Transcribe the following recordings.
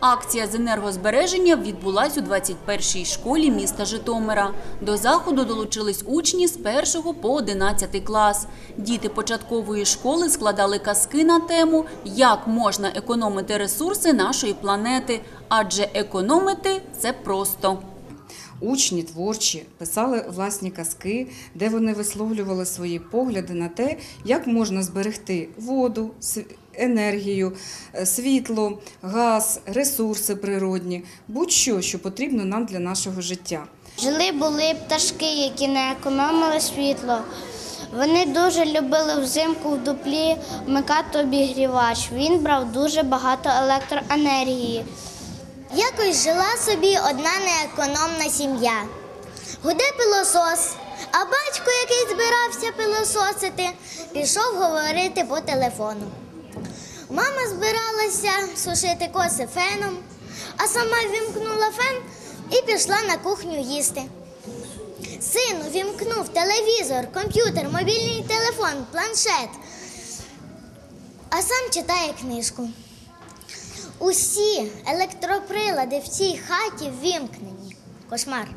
Акція з енергозбереження відбулась у 21-й школі міста Житомира. До заходу долучились учні з 1 по 11 клас. Діти початкової школи складали казки на тему «Як можна економити ресурси нашої планети, адже економити – це просто». Учні творчі писали власні казки, де вони висловлювали свої погляди на те, як можна зберегти воду, енергію, е, світло, газ, ресурси природні, будь-що, що потрібно нам для нашого життя. Жили були пташки, які не економили світло. Вони дуже любили взимку в дуплі вмикати обігрівач. Він брав дуже багато електроенергії. Якось жила собі одна неекономна сім'я. Гуде пилосос, а батько, який збирався пилососити, пішов говорити по телефону. Збиралася сушити коси феном, а сама вімкнула фен і пішла на кухню їсти. Син вімкнув телевізор, комп'ютер, мобільний телефон, планшет, а сам читає книжку. Усі електроприлади в цій хаті ввімкнені. Кошмар.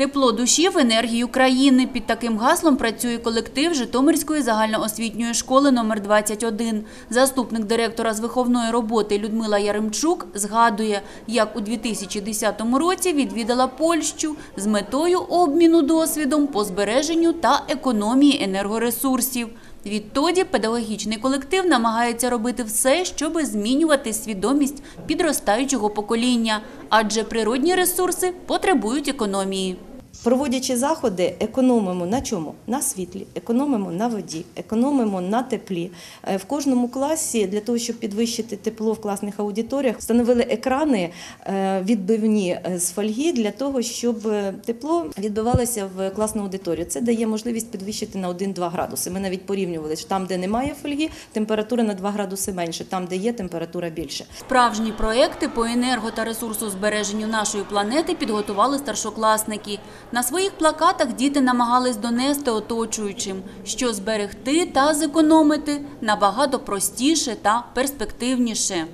Тепло душі в енергію країни. Під таким гаслом працює колектив Житомирської загальноосвітньої школи номер 21. Заступник директора з виховної роботи Людмила Яремчук згадує, як у 2010 році відвідала Польщу з метою обміну досвідом по збереженню та економії енергоресурсів. Відтоді педагогічний колектив намагається робити все, щоб змінювати свідомість підростаючого покоління, адже природні ресурси потребують економії. Проводячи заходи, економимо на чому? На світлі, економимо на воді, економимо на теплі. Е, В кожному класі для того, щоб підвищити тепло в класних аудиторіях, встановили екрани е, відбивні е, з фольги для того, щоб тепло відбивалося в класну аудиторію. Це дає можливість підвищити на 1-2 градуси. Ми навіть порівнювали, що там, де немає фольги, температура на 2 градуси менше, там, де є, температура більше. Справжні проекти по енерго та ресурсозбереженню нашої планети підготували старшокласники. На своїх плакатах діти намагались донести оточуючим, що зберегти та зекономити набагато простіше та перспективніше.